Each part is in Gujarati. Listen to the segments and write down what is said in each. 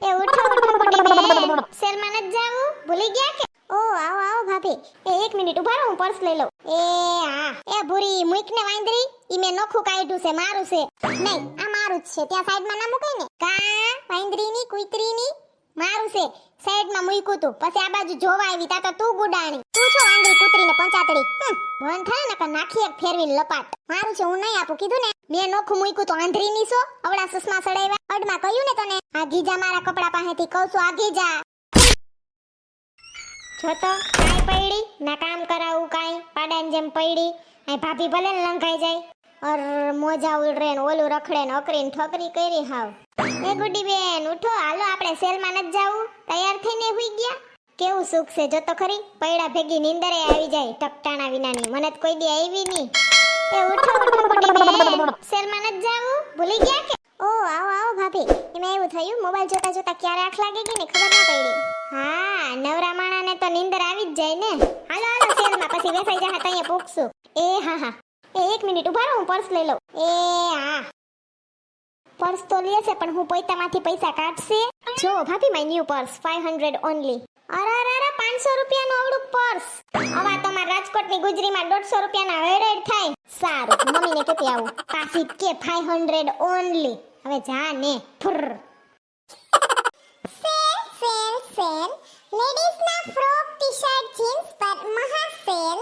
એ ઉઠો ઉઠો ગુડી બેન સેલમાં ન જાવું ભૂલી ગયા કે ઓ આવો આવો ભાભી એ એક મિનિટ ઊભા રહો હું પર્સ લઈ લઉં એ હા એ ભૂરી મુઈક ને વાંદરી ઈ મેં નોખું કાઢ્યું છે મારું છે નહીં આ મારું જ છે ત્યાં સાઈડમાં ના મૂકાય ને કા વાંદરી ની કુતરી ની મારું છે સાઈડમાં મૂક્યું તું પછી આ બાજુ જોવા આવી તા તો તું ગુડાણી તું છો વાંદરી કૂતરી ને પંચાતડી ભણ થાય ને કે નાખી એક ફેરવી લપાટ મારું છે હું નહીં આપું કીધું ને મેં નોખું મૂક્યું તો આંધરી ની છો અવળા સસમા સડાવ્યા અડમાં તને આ ગીજા મારા કપડા પાસેથી કહું છું, આ ગીજા. જો તો, કાંઈ પડી ના કામ કરાવું કાંઈ પાડાની જેમ પડી અહીં ભાભી ભલે ને લંઘાઈ જાય. અર, મોજા ઉડરે ને ઓલું રખડે ને અકરીને ઠોકરી કરી હાવ. એ ગુડી બેન, ઉઠો, હાલો, આપણે સેલમાં નથી જાવું. તૈયાર થઈને હુઈ ગયા. કેવું સુખ છે, જો તો ખરી. પૈડા ભેગી નીંદરે આવી જાય, ટકટાણા વિનાની. મને તો કોઈ દી આવી નહીં એ ઉઠો ઉઠો, ગુડી બેન. સેલમાં નથી જાવું? ભૂલી ગયા કે? ઓ, આવો આવો, ભાભી. એમાં એવું થયું, મોબાઈલ જોતા જોતા ક્યારે આંખ લાગી ગઈ ને ખબર ના પડી. હા નવરા માણાને તો નીંદર આવી જ જાય ને. હાલો હાલો, શેરમાં? પછી વેસાઈ જા હતા અહીંયા પૂછશું. એ, હા હા. એ, એક મિનિટ, ઊભા રહો, હું પર્સ લઈ લઉં. એ, હા. પર્સ તો લેશે પણ હું પૈતામાંથી પૈસા કાઢશે. જો, ભાભી માય ન્યુ પર્સ 500 ઓનલી અરે અરે અરે 500 રૂપિયાનું આવડું પર્સ હવે તો મારા રાજકોટની ગુજરીમાં 150 રૂપિયાના વેડેડ થાય. સારું, મમ્મીને કેતી આવું. પાછી કે 500 ઓનલી હવે જા ને ફુર સેલ સેલ સેલ. લેડીઝના ફ્રોક ટી-શર્ટ જીન્સ પર મહા સેલ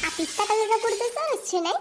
આ પિસ્તા કલરનું કુર્તો સરસ છે ને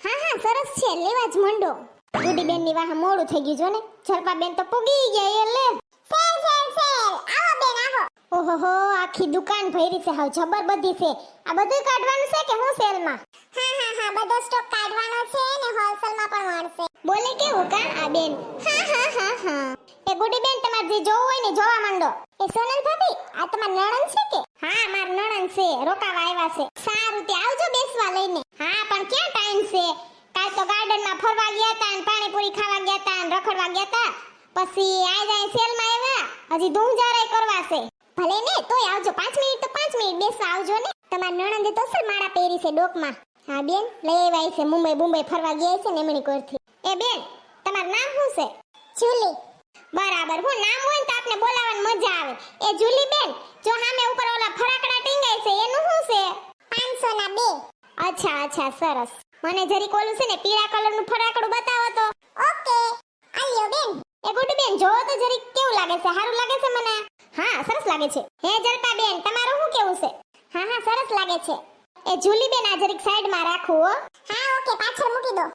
હા હા સરસ છે. લેવા જ મંડો. ગુડી બેનની વાહ મોડું થઈ ગયું જો ને ઝરપા બેન તો પૂગી ગયા એ લે. Sale sale sale. આવો બેન આવો. ઓહોહો આખી દુકાન ભરી છે હાવ જબર બધી છે. આ બધું કાઢવાનું છે કે હું સેલમાં? હા હા હા બધો સ્ટોક કાઢવાનો છે ને હોલસેલમાં પણ મળશે. બોલે કા આ બેન? હા હા હા હા. એ ગુડી બેન, તમારે જે જોવું હોય ને જોવા માંડો. એ સોનલ ભાભી, આ તમાર નણંદ છે કે? હા, માર નણંદ છે. રોકાવા આવ્યા છે. સારું, તે આવજો બેસવા લઈને. હા, પણ ક્યાં ટાઈમ છે? કાલ તો ગાર્ડનમાં ફરવા ગયા હતા અને પાણીપુરી ખાવા ગયા હતા અને રખડવા ગયા હતા પછી આ જાય સેલમાં આવ્યા હજી ધૂમ જરાય કરવા છે. ભલે ને, તોય આવજો. 5 મિનિટ તો પાંચ મિનિટ બેસવા આવજો ને. તમાર નણંદે તો સર માળા પહેરી છે ડોકમાં. હા, બેન, લઈ આવી છે. મુંબઈ મુંબઈ ફરવા ગયા છે ને એમની કોરથી એ બેન તમારું નામ શું છે? જુલી. બરાબર. હું નામ હોય ને તો આપને બોલાવવાની મજા આવે. એ જુલી બેન જો સામે ઉપર ઓલા ફરાકડા ટીંગાય છે એનું શું છે? 500 ના બે. અચ્છા અચ્છા સરસ. મને જરીક ઓલું છે ને પીળા કલરનું ફરાકડું બતાવો તો. ઓકે. આલ્યો બેન. એ ગુડ બેન જોવો તો જરીક કેવું લાગે છે? સારું લાગે છે મને? હા સરસ લાગે છે. હે જલપા બેન તમારું શું કેવું છે? હા હા સરસ લાગે છે. એ જુલી બેન આ જરીક સાઈડમાં રાખો હો. હા ઓકે પાછળ મૂકી દો.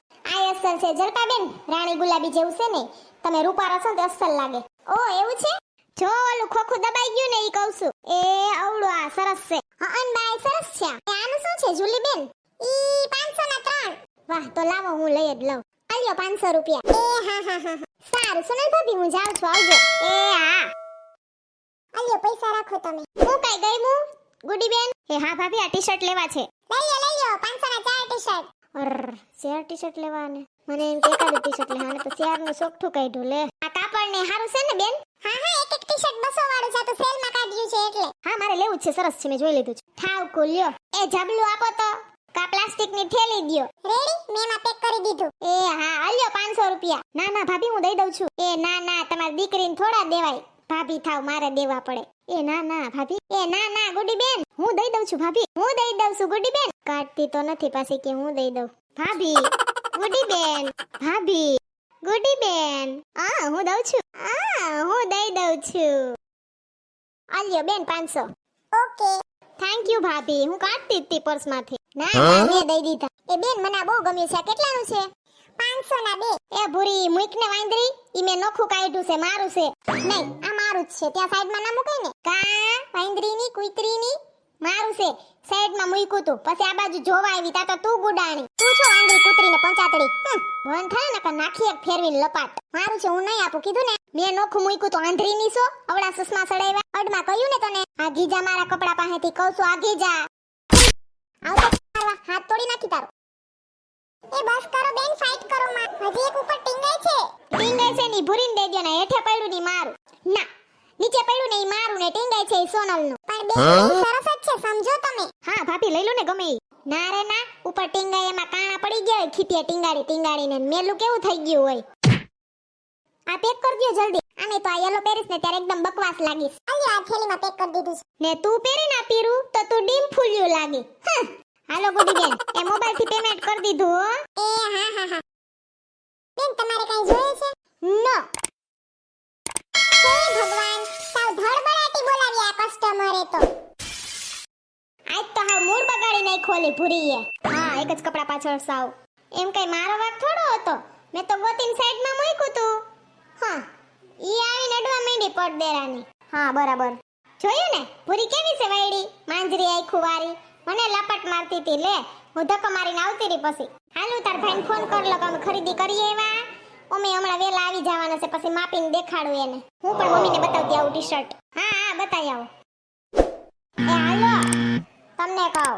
અસલ છે. જલપાબેન રાણી ગુલાબી જેવું છે ને? તમે રૂપા રસો તો અસલ લાગે. ઓ એવું છે? જો ઓલું ખોખું દબાઈ ગયું ને એ કહું છું. એ અવળું આ સરસ છે. હા બાય સરસ છે. આનું શું છે જુલી બેન ઈ 500 ના ત્રણ. વાહ તો લાવો હું લઈ જ લઉં. આલ્યો 500 રૂપિયા. એ હા હા હા હા. સારું સોનલ ભાભી હું જાઉં છું. આવજો. એ હા. આલ્યો પૈસા રાખો તમે. હું કઈ ગઈ હું ગુડી બેન એ હા ભાભી આ ટી-શર્ટ લેવા છે. લઈ લ્યો લઈ લ્યો. 500 ના ચાર ટી-શર્ટ. અર શેર ટી-શર્ટ લેવાને? મને એમ કે એકાદ ટી-શર્ટ લેવાને તો શેરનું સોકઠું કાઢ્યું લે. આ કાપડ ને હારું છે ને બેન? હા હા એક એક ટી-શર્ટ બસો વાળું છે તો સેલમાં કાઢ્યું છે એટલે. હા મારે લેવું છે સરસ છે મેં જોઈ લીધું છે. ઠાવ લ્યો એ જબલું આપો તો. કા પ્લાસ્ટિકની થેલી દ્યો. રેડી મેં માં પેક કરી દીધું. એ હા અલ્યો 500 રૂપિયા. ના ના ભાભી હું દઈ દઉં છું. એ ના ના તમારી દીકરીને થોડા દેવાય. ભાભી થાવ મારે દેવા પડે. એ ના ના ભાભી. એ ના ના ગુડી બેન હું દઈ દઉં છું ભાભી. હું દઈ દઉં છું ગુડી બેન કાઢતી તો નથી પાછી કે હું દઈ દઉં. ભાભી ગુડી બેન ભાભી ગુડી બેન આ હું દઉં છું. આ હું દઈ દઉં છું. આલ્યો બેન 500 ઓકે. થેન્ક યુ ભાભી. હું કાઢતી હતી પર્સમાંથી ના ના મેં દઈ દીધા. એ બેન મને આ બહુ ગમ્યું છે. કેટલા કેટલાનું છે? 500 ના બે. એ ભૂરી મુઈક ને વાંદરી ઈ મેં નોખું કાઢ્યું છે મારું છે. નહીં મારું જ છે. ત્યાં સાઈડમાં ના મૂકાય ને? કા વાંદરી કુતરીની? મારું છે. સાઈડમાં મૂક્યું તું. પછી આ બાજુ જોવા આવી તા તો તું ગુડાણી. તું છો વાંદરી, કુતરીને પંચાતડી મન થાય ને કે નાખી એક ફેરવીને લપાટ. મારું છે, હું નહીં આપું. કીધું ને? મેં નોખું મૂક્યું તો. આંધરી ની છો? અવડા સુષ્મા સડાવ્યા અડમાં કહ્યું ને તને? આ ગીજા મારા કપડા પાસેથી કહું છું, આ ગીજા. આવતો હાથ તોડી નાખી તારો. એ બસ કરો બેન ફાઇટ કરો માં. હજી એક ઉપર ટીંગાય છે. ટીંગાય છે ની ભૂરીને દેજો ને હેઠે પડ્યું ની મારું. ના. નીચે પડ્યું ને એ મારું ને ટીંગાય છે સોનલનું. પણ બે સરસ જ છે સમજો તમે. હા ભાભી લઈ લો ને ગમે ઈ. ના રે ના ઉપર ટીંગાય એમાં કાણા પડી ગયા હોય ખીતીએ ટીંગાડી ટીંગાડીને મેલું કેવું થઈ ગયું હોય? આ પેક કરી દ્યો જલ્દી. આમે તો આ યલો પહેરીશ ને ત્યારે એકદમ બકવાસ લાગીશ. અલી આ થેલીમાં પેક કરી દીધું છે. ને તું પહેરી ના પીરું તો તું ડીમ ફૂલ્યું લાગે. હં. હાલો ગુડી બેન એ મોબાઈલથી પેમેન્ટ કરી દીધું હો. એ હા હા હા. બેન તમારે કઈ જોઈએ છે? નો. આ કસ્ટમરે તો. આજ હા, એક જ કપડા પાછળ સાવ. એમ કઈ મારો થોડો હતો. મેં તો સાઈડમાં મૂક્યું તું. હા, ઈ આવીને અડવા માંડી હા, બરાબર. જોયું ને, ભૂરી કેવી છે વાયડી? માંજરી આખું વારી. મને લપટ મારતી હતી લે. હું ધક્કો મારીને આવતી રહી પછી. હાલ તાર ભાઈને ફોન કર લો કે અમે ખરીદી કરીએ એવા અમે હમણાં વેલા આવી જવાના છે, પછી માપીને દેખાડું એને. હું પણ મમ્મીને બતાવતી આવું ટી શર્ટ હા હા, બતાવી આવો. એ, હાલો. તમને કહું.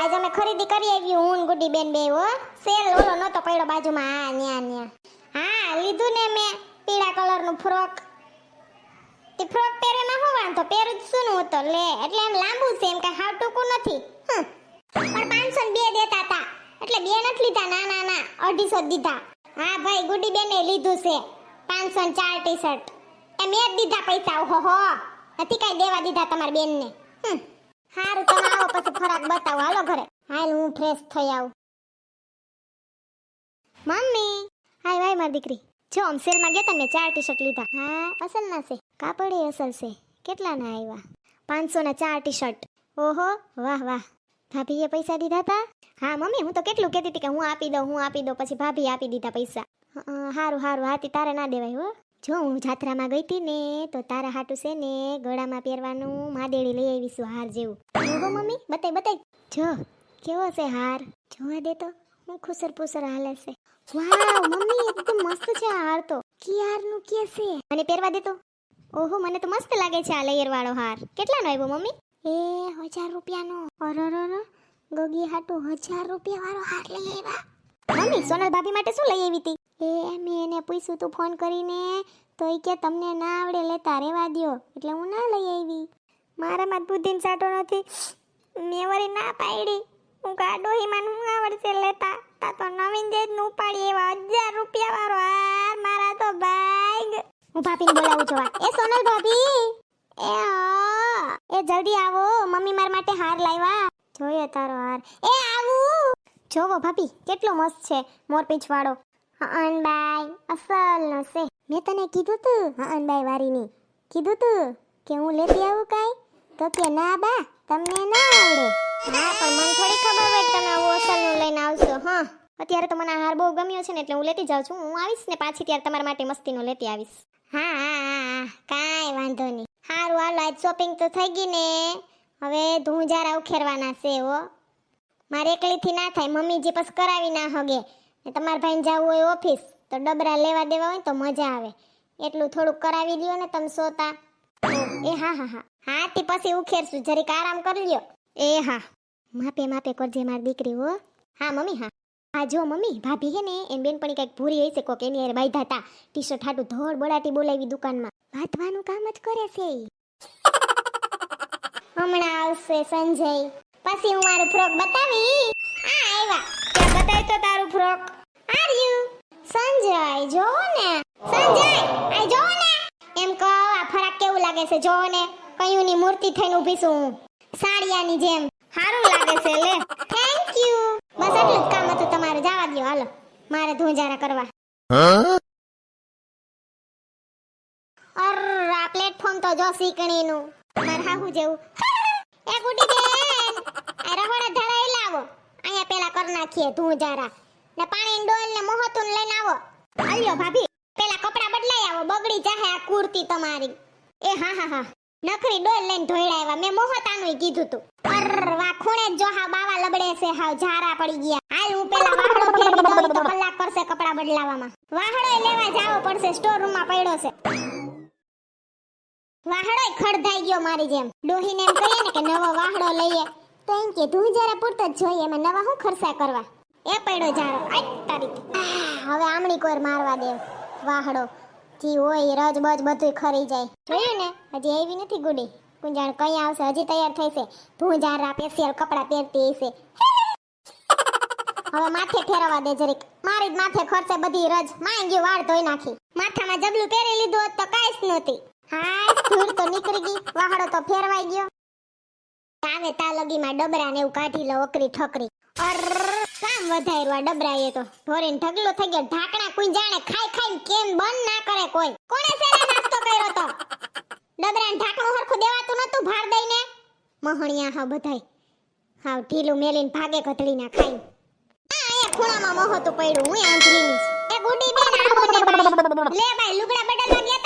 આજે અમે ખરીદી કરી આવી હું ગુડી બેન બે, હો. સેલ ઓલો નતો પડ્યો બાજુમાં. હા, ન્યા ન્યા. હા, લીધું ને મેં પીળા કલરનું ફ્રોક. તે ફ્રોક પહેરેમાં હું વાંધો? પહેરું જ શું નું તો? લે, એટલે એમ લાંબુ છે, એમ કાંઈ હાવ ટૂંકું નથી. પણ પાંચસો બે દેતા હતા એટલે બે નથી લીધા, ના ના ના. અઢીસો દીધા. હા ભાઈ ગુડી બેને લીધું છે. પાંચસો ને ચાર ટી શર્ટ એ મેં જ દીધા પૈસા ઓહો હો નથી કાંઈ દેવા દીધા તમારી બેનને. હારું, તમે આવો, પછી ફરાક બતાવો. હાલો ઘરે. હાલ હું ફ્રેશ થઈ આવું. મમ્મી. હાય, ભાઈ, મારી દીકરી. જો, આમ સેલમાં ગયા તા મેં ચાર ટી શર્ટ લીધા. હા, અસલ ના છે. કાપડ એ અસલ છે. કેટલા ના આવ્યા પાંચસો ના ચાર ટી શર્ટ ઓહો, વાહ વાહ. ભાભીએ પૈસા દીધા તા? હા, મમ્મી, હું તો કેટલું કહેતી હતી કે હું આપી દઉં, હું આપી દઉં, પછી ભાભી આપી દીધા પૈસા. હારું હારું, હાથી, તારે ના દેવાય, હો. જો હું જાત્રામાં ગઈ હતી ને, તો તારા હાટું છે ને ગળામાં પહેરવાનું માદેડી લઈ આવીશું હાર જેવું. ઓહો, મમ્મી, બતાય બતાય. જો, કેવો છે હાર? જોવા દે તો, હું ખુસર પુસર હાલે છે. વાવ, મમ્મી એકદમ મસ્ત છે આ હાર તો. કી હારનું કે છે? મને પહેરવા દે તો. ઓહો, મને તો મસ્ત લાગે છે આ લેયર વાળો હાર. કેટલાનો આવ્યો મમ્મી? એ હજાર રૂપિયાનો. અરરર ગગી હાટુ હજાર રૂપિયા વાળો હાર લઈ આવ્યા. મમ્મી, સોનલ ભાભી માટે શું લઈ આવી હતી એ મેં એને પૂછ્યું, તું ફોન કરીને? તો એ કે, તમને ના આવડે, લેતા રેવા દો એટલે હું ના લઈ આવી મારામાં બુદ્ધિન સાટો નથી. મેં વળી ના પાડી. હું ગાડો હિમાન હું આવડશે, લેતા? તા તો નવીન જેજનું ઉપાડી એવા હજાર રૂપિયા વાળો હાર, મારા તો ભાઈ હું ભાભીને બોલાવું જોવા એ સોનલ ભાભી! એ હા એ જલ્દી આવો. મમ્મી મારા માટે હાર લાવ્યા. જોઈએ તારો હાર. એ આવું. જોવો ભાભી, કેટલો મસ્ત છે. મોરપીંછ વાળો. હન બાય અસલનો છે મેં તને કીધું તું હન બાય વારીની. કીધું તું કે હું લેતી આવું કાઈ? તો કે ના બા, તમને ના આવડે. હા પણ મને થોડી ખબર હોય તમે આવું અસલનું લઈને આવશો, હા. અત્યારે તો મને હાર બહુ ગમ્યો છે ને, એટલે હું લેતી જાઉં છું. હું આવીશ ને પાછી ત્યારે તમારા માટે મસ્તીનો લેતી આવીશ. હા હા હા. કાંઈ વાંધો નહીં. સારું હાલો, આજ શોપિંગ તો થઈ ગઈ ને. હવે ધૂંજારા ઉખેરવાના છે, હો. મારે એકલીથી ના થાય મમ્મી જે પછી કરાવી ના હગે. ને તમારા ભાઈને જવું હોય ઓફિસ, તો ડબરા લેવા દેવા હોય તો મજા આવે. એટલું થોડુંક કરાવી લ્યો ને તમે સોતા. એ હા હા હા. હા તે પછી ઉખેરશું, જરીક આરામ કરી લ્યો. એ હા. માપે માપે કરજે મારી દીકરી, હો. હા, મમ્મી, હા. હા, જો, મમ્મી, ભાભી હે ને, એમ બેનપણી કંઈક ભૂરી હશે કોક, એની યાર બાંધા હતા ટી શર્ટ હાટું ધોળ બળાટી બોલાવી દુકાનમાં. બાંધવાનું કામ જ કરે છે. હમણાં આવશે સંજય. પછી હું મારું ફ્રોક બતાવી. આ આવ્યા. ત્યાં બતાય તો તારું ફ્રોક આર યુ સંજય, જોવો ને. સંજય, આ જોવો ને. એમ કહો, આ ફરાક કેવું લાગે છે? જોવો ને. કયુંની મૂર્તિ થઈને ઊભી છું હું. સાડિયાની જેમ. સારું લાગે છે, લે. થેન્ક યુ બસ એટલું જ કામ હતું તમારે. જવા દ્યો. હાલો. મારે ધુંજારા કરવા. અર આ પ્લેટફોર્મ તો જો સીકણીનું માર જેવું. એ ગુડી બેન આ રહોડા ધરાઈ લાવો અહીંયા પેલા કર નાખીએ ધુંજારા ને પાણી ડોલ ને મોહતું લઈને આવો. અલ્યો ભાભી, પેલા કપડા બદલાઈ આવો. બગડી જાહે આ કુર્તી તમારી. એ હા હા હા. નખરી ડોલ લઈને ધોઈડાવ્યા મેં મોહતાનું કીધું તું. અર ખૂણે જો હા બાવા લબડે છે, હાવ ઝારા પડી ગયા. હાલ હું પેલા વાહડો ફેરવી દઉં તો કલાક પડશે કપડા બદલાવામાં. વાહડો લેવા જાવો પડશે સ્ટોર રૂમમાં પડ્યો છે. વાહડો ખડધાઈ ગયો મારી જેમ. ડોહીને એમ કહીએ ને કે નવો વાહડો લઈએ. તો એમ કે, તું જરા પૂરતો જ જોઈએ, એમાં નવા હું ખર્ચા કરવા? એ પડ્યો જારો તારી હવે આમણી કોર મારવા દે વાહડો. જી હોય રજ બજ બધું ખરી જાય. જોયું ને? હજી આવી નથી ગુડી. કુંજાણ કઈ આવશે? હજી તૈયાર થઈ છે. ભૂંજારા પેશિયલ કપડા પહેરતી હશે. હવે માથે ફેરવા દે જરીક. મારી જ માથે ખર્ચે બધી રજ. માઈ વાળ ધોઈ નાખી. માથામાં જબલું પહેરી લીધું હોત તો કાંઈ જ નહોતી. હા ધૂળ તો નીકળી ગઈ. વાહડો તો ફેરવાઈ ગયો. આવે તા લગીમાં ડબરા ને કાઢી લો ઓકરી ઠોકરી. અર, કામ વધાર્યું આ ડબરાએ તો. ઢોરીને ઢગલો થઈ ગયો. ઢાકણા કોઈ જાણે ખાઈ ખાઈ કેમ બંધ ના કરે કોઈ. કોણે શેના નાસ્તો કર્યો તો? ડબરાને ઢાકણું હરખું દેવાતું નતું ભાર દઈને? મહણિયા હા બધાય. હાવ ઢીલું મેલીને ભાગે ગધડીના ખાઈ આ અહીંયા ખૂણામાં મહોતું પડ્યું, હું આંધળીની એ ગુડી બેન આવો ને. લે ભાઈ, લુગડા બદલવા ગયા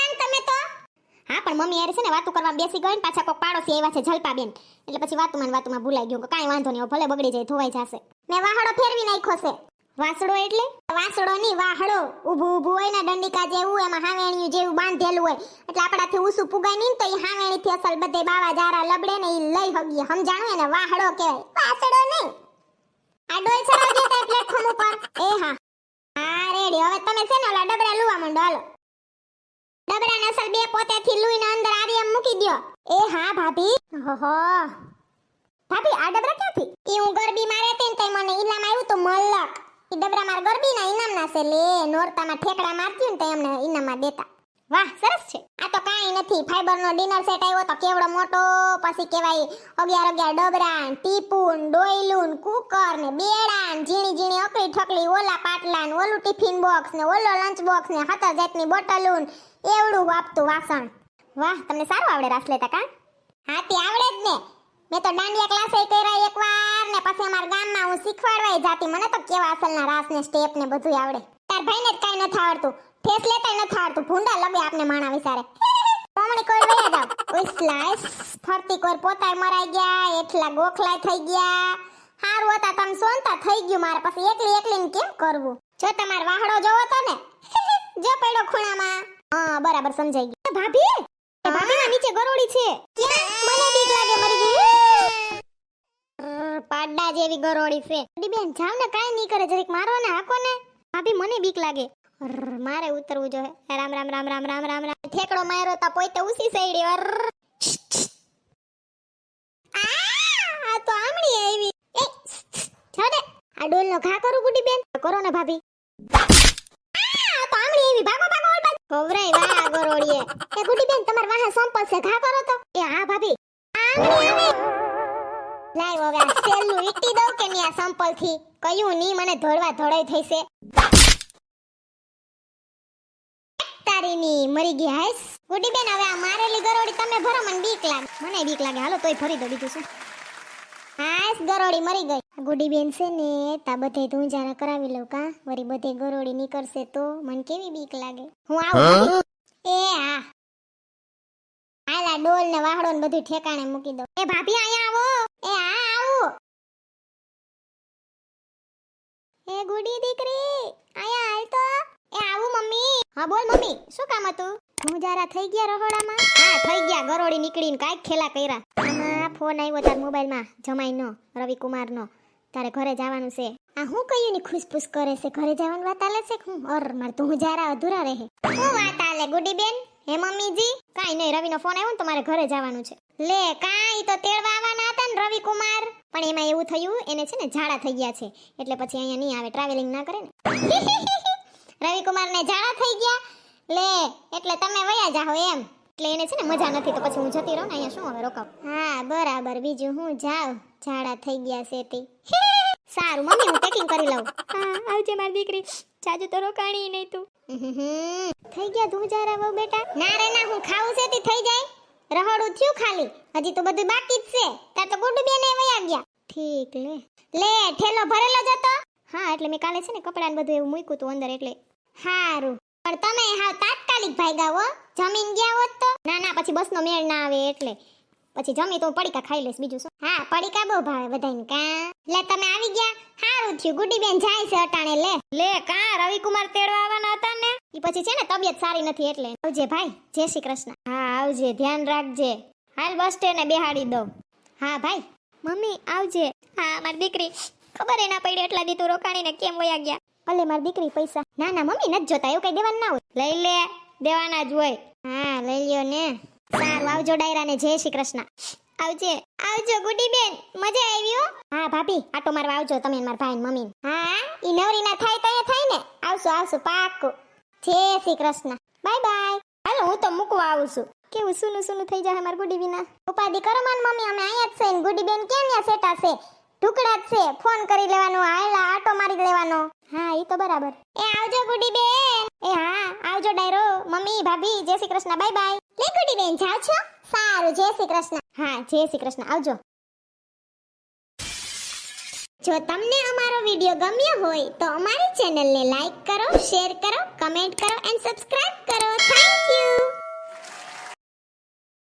હા, પણ મમ્મી યાર છે ને વાતું કરવા બેસી ગઈ ને, પાછા કોક પાડોશી આવ્યા છે જલપા બેન એટલે પછી વાતુમાં વાતુમાં ભૂલાઈ ગયું કે કાંઈ વાંધો નહીં ભલે બગડી જાય, ધોવાઈ જશે. મેં વાહડો ફેરવી નાખ્યો છે. વાસડો એટલે? વાસડો નહીં, વાહડો. ઊભું ઊભું હોય ને, દંડિકા જેવું, એમાં હાવેણિયું જેવું બાંધેલું હોય. એટલે આપણાથી ઊસું પુગાય નહીં તો એ હાવેણીથી અસલ બધે બાવા જારા લબડે ને એ લઈ હગીએ. સમજાણું એને? વાહડો કહેવાય. વાસડો નહીં. આ ડોલ સરાવજો તે પ્લેટફોર્મ ઉપર. એ હા. હા, રેડી. હવે તમે છે ને ઓલા ડબરા લુવા માંડો, હાલો. ડબરાને અસલ બે પોતેથી લૂઈને અંદર આરી એમ મૂકી દ્યો. એ હા ભાભી. હો ભાભી આ ડબરા ક્યાંથી? ઈ હું ગરબી માં રહેતી ને તઈ મને ઇનામ આવ્યું તો મલક. ઈ ડબરા માર ગરબી ના ઇનામ ના છે લે. નોરતામાં ઠેકડા મારતી ને તઈ અમને ઇનામમાં દેતા. વાહ સરસ છે. આ તો કાંઈ નથી ફાઈબરનો ડિનર સેટ આવ્યો તો કેવડો મોટો પછી કેવાય અગિયાર અગિયાર ડબરા ટીપુન ડોયલુન કુકર ને બેડાન ઝીણી ઝીણી અકડી ઠકલી ઓલા પાટલા ને ઓલું ટિફિન બોક્સ ને ઓલો લંચ બોક્સ ને હતર જાતની બોટલું એવડું વાપતું વાસણ. વાહ તમને સારું આવડે રાસ લેતા કા? હા તે આવડે જ ને. મેં તો દાંડિયા ક્લાસે કર્યા એકવાર ને પછી અમારા ગામમાં હું શીખવાડવાય જાતી. મને તો કેવા અસલના રાસ ને સ્ટેપ ને બધું આવડે. તાર ભાઈને જ કાંઈ નથી આવડતું. ફેસ લેતા થાર તું ભૂંડા લગે આપને માણા વિચારે. કોમડી કોઈ વયા જાવ. ઓય સ્લાઈસ ફરતી કોર પોતાય મરાઈ ગયા એટલા ગોખલાય થઈ ગયા. હારું હતા તમ સોનતા થઈ ગયું મારે પછી એકલી એકલીને કેમ કરવું? જો તમાર વાહડો જોવો તો ને. જો પડ્યો ખૂણામાં. હા બરાબર સમજાઈ ગયું. ભાભી ભાભી ના નીચે ગરોળી છે. મને બીક લાગે મરી ગઈ. પાડા જેવી ગરોળી છે. બેન જાવ ને કાઈ નહીં કરે જરીક મારો ને હાકો ને ભાભી મને બીક લાગે. મારે ઉતરવું જોઈએ. રામ રામ રામ રામ રામ રામ રામ. ઠેકડો માર્યો તા પોઈતે ઉસી સઈડી અર આ તો આમણી આવી. એ છોડે આ ડોલનો ઘા કરું ગુડી બેન. કરો ને ભાભી. આ તો આમણી આવી. ભાગો ભાગો, ઓલ બાજુ. ખવરાય વાહ, ગરોળીએ. એ ગુડી બેન, તમાર વાહે સંપલ છે. કરો તો. એ, હા, ભાભી. આમણી આવી. લાવ હવે આ સેલું ઈટી દઉં કે ની આ સંપલથી કયું ની મને ધોળવા ધોળાઈ થઈ છે તારીની મરી ગઈ હાઈસ. ગુડી બેન હવે આ મારેલી ગરોડી તમે ભરો મને બીક લાગે. મને બીક લાગે. હાલો તોય ભરી દો બીજું શું? હાઈસ ગરોડી મરી ગઈ. ગુડી બેન છે ને તા બધે ધૂંજારા કરાવી લઉં કા? વરી બધે ગરોડી નીકળશે તો મને કેવી બીક લાગે? હું આવું એ હા. આલા ડોલ ને વાહડો ને બધું ઠેકાણે મૂકી દો એ ભાભી અહીંયા આવો. એ હા આવું. એ ગુડી દીકરી અહીંયા હાલ તો એ આવું મમ્મી હા, બોલ મમ્મી, શું કામ હતું? હું જરા થઈ ગયા રહોડામાં? હા, થઈ ગયા, ગરોળી નીકળીને કાંઈક ખેલા કર્યા. આમાં ફોન આવ્યો તાર મોબાઈલમાં, જમાઈનો, રવિકુમારનો. તારે ઘરે જવાનું છે. આ હું કયું ની ખુશપુશ કરે છે? ઘરે જવાનું વાત આલે છે હું? અર, માર તું જરા અધૂરા રહે. હું વાત આલે ગુડી બેન? હે મમ્મીજી? કાઈ નહીં, રવિનો ફોન આવ્યો ને તમારે મારે ઘરે જવાનું છે. લે, કાઈ તો તેડવા આવવાના હતા ને રવિકુમાર. પણ એમાં એવું થયું, એને છે ને ઝાડા થઈ ગયા છે. એટલે પછી અહીંયા નહીં આવે ટ્રાવેલિંગ ના કરે ને. રવિકુમાર ને ઝાડા થઈ ગયા. લે એટલે તમે વયા જાઓ એમ. એટલે એને છે ને મજા નથી તો પછી હું જતી રહું ને અહીંયા શું હવે રોકાવ? હા બરાબર. બીજું હું જાઉં ઝાડા થઈ ગયા છે તે. સારું મમ્મી હું પેકિંગ કરી લઉં. હા આવજે મારી દીકરી. જાજુ તો રોકાણી નહીં તું. થઈ ગયા તું જરા બહુ બેટા? ના રે ના હું ખાવું છે તે થઈ જાય. રહોડું થયું ખાલી. હજી તો બધું બાકી જ છે. તાર તો ગુડુ બેને વયા ગયા. ઠીક લે. લે ઠેલો ભરેલો જતો હા એટલે મેં કાલે છે ને કપડાં બધું એવું મૂક્યું હતું અંદર એટલે હારું. પણ તમે હાવ તાત્કાલિક ભાગ્યા હો. જમીન ગયા હોત તો? ના ના પછી બસનો મેળ ના આવે એટલે. પછી જમી તો હું પડીકા ખાઈ લઈશ બીજું શું? હા પડીકા બહુ ભાવે બધાને કા? લે તમે આવી ગયા? હારું થયું ગુડી બેન જાય છે અટાણે લે. લે કા? રવિકુમાર તેડવા આવવાના હતા ને? ઈ પછી છે ને તબિયત સારી નથી એટલે. આવજે ભાઈ જય શ્રી કૃષ્ણ. હા આવજે ધ્યાન રાખજે. હાલ બસ સ્ટેન્ડે બેહાડી દઉં. હા ભાઈ. મમ્મી આવજે. હા મારી દીકરી. ખબર એ ના પડી એટલા દીધું રોકાણી રોકાણીને કેમ વયા ગયા? ભલે મારી દીકરી પૈસા. ના ના, મમ્મી, નથી જોતા. એવું કઈ દેવાનું ના હોય. લઈ લે. દેવાના જ હોય. હા, લઈ લ્યો ને. સારું, આવજો ડાયરા ને. જય શ્રી કૃષ્ણ. આવજે. આવજો ગુડી બેન મજા આવી હો. ભાભી, આટો મારવા આવજો તમે મારા ભાઈ ને મમ્મી હા, ઈ નવરી ના થાય તય થાય ને. આવશો આવશો, પાક્કું. જય શ્રી કૃષ્ણ. Bye bye. હાલો, હું તો મૂકવા આવું છું. કેવું સુનું સુનું થઈ જાય મારા ગુડી વિના. ઉપાધિ કરો માન મમ્મી, અમે અહીંયા જ છે ગુડી બેન કેમ ત્યાં સેટા છે? ઢુકડા જ છે. ફોન કરી લેવાનો આયલા આટો મારી લેવાનો. હા એ તો બરાબર. એ આવજો ગુડી બેન એ હા, આવજો, ડાયરો. મમ્મી, ભાભી, જય શ્રી કૃષ્ણ, બાય બાય. લે ગુડી બેન જાવ છો? સારું, જય શ્રી કૃષ્ણ. હા, જય શ્રી કૃષ્ણ, આવજો. જો તમને અમારો વિડિયો ગમ્યો હોય, તો અમારી ચેનલને લાઈક કરો, શેર કરો, કમેન્ટ કરો, એન્ડ સબસ્ક્રાઇબ કરો. Thank you.